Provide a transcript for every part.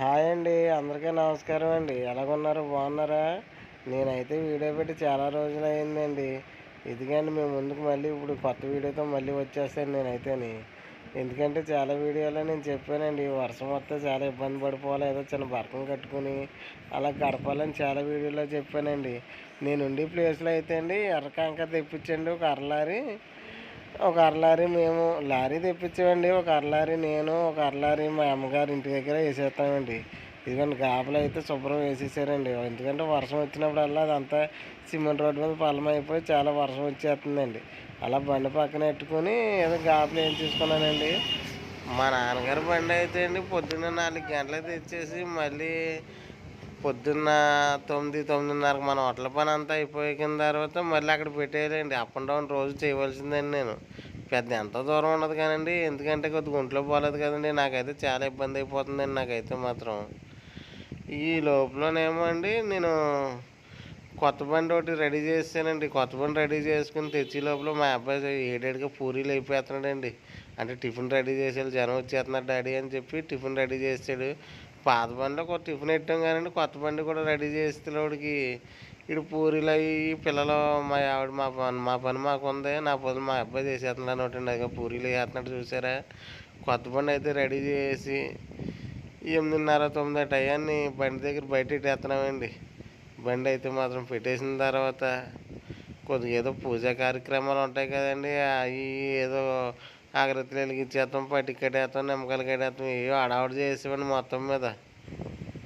Hi అండి అందరికీ నమస్కారం అండి. ఎలాగున్నారు? బాగున్నారా? నేనైతే వీడియో పెట్టి చాలా రోజులు అయిందండి ఇదిగండి మేము ముందుకు మళ్ళీ ఇప్పుడు కొత్త వీడియోతో మళ్ళీ వచ్చేస్తాను నేనైతేని. ఎందుకంటే చాలా వీడియోలో నేను చెప్పానండి వర్షం వస్తే చాలా ఇబ్బంది పడిపోవాలి ఏదో చిన్న బరకం కట్టుకుని అలా గడపాలని చాలా వీడియోలో చెప్పానండి. నేను ఉండే ప్లేస్లో అయితే అండి ఎర్రకాంక తెప్పించండి ఒక అరలారి. ఒక అరలారి మేము లారీ తెప్పించామండి ఒక అరలారి నేను ఒక అరలారి మా అమ్మగారి ఇంటి దగ్గర వేసేస్తామండి. ఇదిగోండి గాపలు అయితే శుభ్రం వేసేసారండి. ఎందుకంటే వర్షం వచ్చినప్పుడల్లా అదంతా సిమెంట్ రోడ్డు మీద పల్లం అయిపోయి చాలా వర్షం వచ్చేస్తుందండి. అలా బండి పక్కన పెట్టుకొని ఏదో గాపలు ఏం చేసుకున్నానండి. మా నాన్నగారి బండి అయితే అండి పొద్దున్న నాలుగు గంటలకు తెచ్చేసి మళ్ళీ పొద్దున్న తొమ్మిది తొమ్మిదిన్నరకు మన హోటల్ పని అంతా అయిపోయిన తర్వాత మళ్ళీ అక్కడ పెట్టేయాలండి. అప్ అండ్ డౌన్ రోజు చేయవలసిందండి నేను. పెద్ద ఎంత దూరం ఉండదు కానండి. ఎందుకంటే కొద్దిగా గుంట్లో పోలేదు కదండి. నాకైతే చాలా ఇబ్బంది అయిపోతుందండి నాకైతే మాత్రం. ఈ లోపలనేమో అండి నేను కొత్త బండి ఒకటి రెడీ చేసానండి కొత్త బండి రెడీ చేసుకుని తెచ్చి లోపల మా అబ్బాయి ఏడేడిగా పూరీలు అయిపోతున్నాడండి. అంటే టిఫిన్ రెడీ చేసాడు జనం వచ్చేస్తున్నారు డాడీ అని చెప్పి టిఫిన్ రెడీ చేసాడు పాత బండిలో ఒక టిఫిన్ పెట్టాం కానీ కొత్త బండి కూడా రెడీ చేస్తే వాడికి ఇడు పూరీలు అవి పిల్లలు మా ఆవిడ మా పని మా పని మాకు ఉంది నా పని మా అబ్బాయి చేసేస్తున్నాడు ఒకటి అది పూరీలు వేస్తున్నాడు చూసారా? కొత్త బండి అయితే రెడీ చేసి ఎనిమిదిన్నర తొమ్మిది టయాన్ని బండి దగ్గర బయట ఇట్టేస్తున్నామండి బండి అయితే మాత్రం పెట్టేసిన తర్వాత కొద్దిగా ఏదో పూజా కార్యక్రమాలు ఉంటాయి కదండి అవి ఏదో అగరత్తులు వెలిగించేస్తాం పట్టికట్టేస్తాం నిమ్మకాయలు కట్టేస్తాం ఏవో అడావుడు చేసేవాడిని మొత్తం మీద.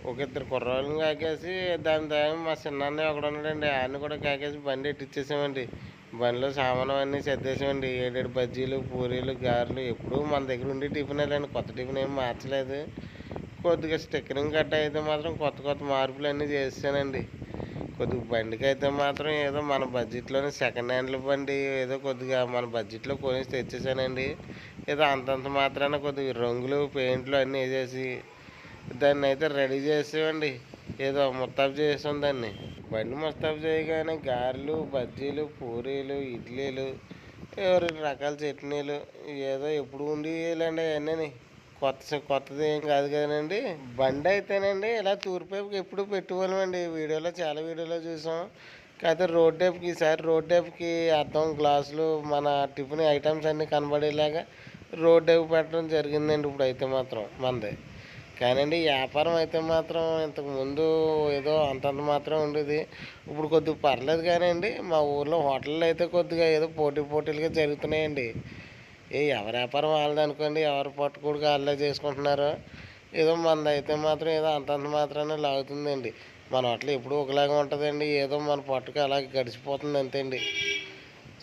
ఒక ఇద్దరు కుర్రోళ్ళని కాకేసి దాని దాని మా చిన్నాన్న ఒకడు ఉన్నాడండి ఆయన కూడా కాకేసి బండి ఎట్టిచ్చేసామండి. బండిలో సామాను అన్నీ సర్దేసామండి ఏడేడు బజ్జీలు పూరీలు గారెలు ఎప్పుడూ మన దగ్గర ఉండి టిఫిన్ వెళ్ళండి కొత్త టిఫిన్ ఏం మార్చలేదు. కొద్దిగా స్టిక్కరింగ్ గట్ట అయితే మాత్రం కొత్త కొత్త మార్పులు అన్నీ చేసానండి కొద్దిగా బండికి అయితే మాత్రం ఏదో మన బడ్జెట్లోనే సెకండ్ హ్యాండ్ల బండి ఏదో కొద్దిగా మన బడ్జెట్లో కొనేసి తెచ్చేసానండి. ఏదో అంతంత మాత్రాన కొద్దిగా రంగులు పెయింట్లు అన్నీ వేసేసి దాన్ని అయితే రెడీ చేసేవండి. ఏదో ముస్తాబు చేసాం దాన్ని. బండి ముస్తాబు చేయగానే గారెలు బజ్జీలు పూరీలు ఇడ్లీలు రెండు రకాల చట్నీలు ఏదో ఎప్పుడు ఉండేయాలండి అవన్నీ. కొత్త కొత్తది ఏం కాదు కదండి. బండి అయితేనండి ఇలా తూర్పుకి ఎప్పుడు పెట్టుకోలేమండి వీడియోలో చాలా వీడియోలో చూసాం. కాకపోతే రోడ్ టైప్కి ఈసారి రోడ్ టైప్కి అర్థం గ్లాసులు మన టిఫిన్ ఐటమ్స్ అన్నీ కనబడేలాగా రోడ్ టైప్ పెట్టడం జరిగిందండి ఇప్పుడు అయితే మాత్రం మనది కానండి వ్యాపారం అయితే మాత్రం ఇంతకుముందు ఏదో అంతంత మాత్రం ఉండేది. ఇప్పుడు కొద్దిగా పర్లేదు కానండి మా ఊర్లో హోటళ్ళు అయితే కొద్దిగా ఏదో పోటీ పోటీలుగా జరుగుతున్నాయండి. ఏ ఎవరి వ్యాపారం వాళ్ళది అనుకోండి ఎవరు పట్టుకుడికి వాళ్ళే చేసుకుంటున్నారు. ఏదో మనది అయితే మాత్రం ఏదో అంతంత మాత్రానే లాగుతుందండి. మన హోటల్ ఎప్పుడు ఒకలాగా ఉంటుందండి. ఏదో మన పట్టుకు అలాగే గడిచిపోతుంది అంతే అండి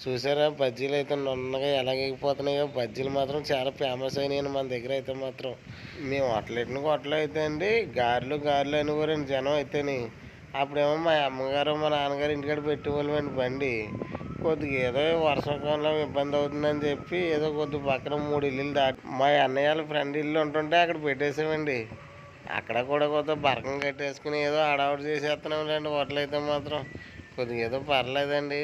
చూసారా బజ్జీలు అయితే నున్నగా ఎలాగైపోతున్నాయో బజ్జీలు మాత్రం చాలా ఫేమస్ అయినాయండి మన దగ్గర అయితే మాత్రం. మేము హోటల్ ఎట్టిన హోటల్ అయితే అండి గారెలు గారెలు అనేవారండి జనం అయితేని. అప్పుడేమో మా అమ్మగారు మా నాన్నగారు ఇంటికాడ పెట్టేవాళ్ళమండి బండి. కొద్దిగా ఏదో వర్షాకాలం ఇబ్బంది అవుతుందని చెప్పి ఏదో కొద్ది పక్కన మూడు ఇల్లులు దాటి మా అన్నయ్య వాళ్ళ ఫ్రెండ్ ఇల్లు ఉంటుంటే అక్కడ పెట్టేసామండి. అక్కడ కూడా కొద్దిగా బరకం కట్టేసుకుని ఏదో అడావుడు చేసేస్తున్నాంలేండి హోటల్ అయితే మాత్రం కొద్దిగా ఏదో పర్లేదండి.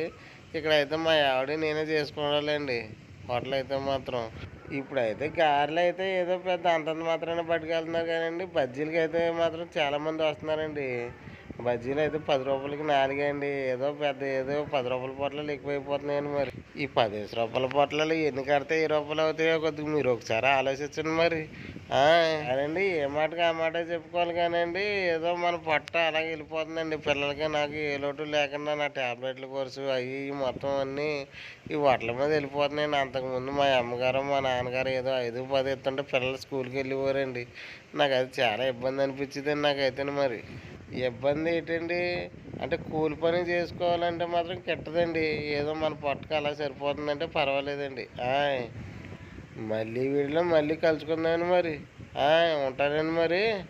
ఇక్కడ అయితే మా ఆవిడ నేనే చేసుకోవాలండి హోటల్ అయితే మాత్రం ఇప్పుడైతే గారెలు అయితే ఏదో పెద్ద అంతంత మాత్రమే పట్టుకెళ్తున్నారు కానండి. బజ్జీలకి అయితే మాత్రం చాలామంది వస్తున్నారండి. బజ్జీలు అయితే పది రూపాయలకి నాలుగే అండి ఏదో పెద్ద ఏదో పది రూపాయల పొట్లాలు ఎక్కువైపోతున్నాయండి మరి. ఈ పదిహేను రూపాయల పొట్లాలు ఎన్ని కడితే ఏ రూపాయలు అవుతాయో కొద్దిగా మీరు ఒకసారి ఆలోచించండి మరి. అదండి ఏ మాటకి ఆ మాట చెప్పుకోవాలి కానండి ఏదో మన పొట్ట అలాగే వెళ్ళిపోతుందండి. పిల్లలకి నాకు ఏ లోటు లేకుండా నా ట్యాబ్లెట్ల కోర్సు అవి ఇవి మొత్తం అన్నీ ఈ వాటల మీద వెళ్ళిపోతున్నాయండి. అంతకుముందు మా అమ్మగారు మా నాన్నగారు ఏదో ఐదు పది ఎత్తుంటే పిల్లలు స్కూల్కి వెళ్ళిపోరండి నాకు అది చాలా ఇబ్బంది అనిపించింది నాకైతే మరి. ఇబ్బంది ఏంటండి? అంటే కూలి పని చేసుకోవాలంటే మాత్రం కిట్టదండి. ఏదో మన పొట్టకు అలా సరిపోతుందంటే పర్వాలేదండి. ఆయ్ మళ్ళీ వీడిలో మళ్ళీ కలుసుకుందామని మరి. ఆయ్ ఉంటానండి మరి.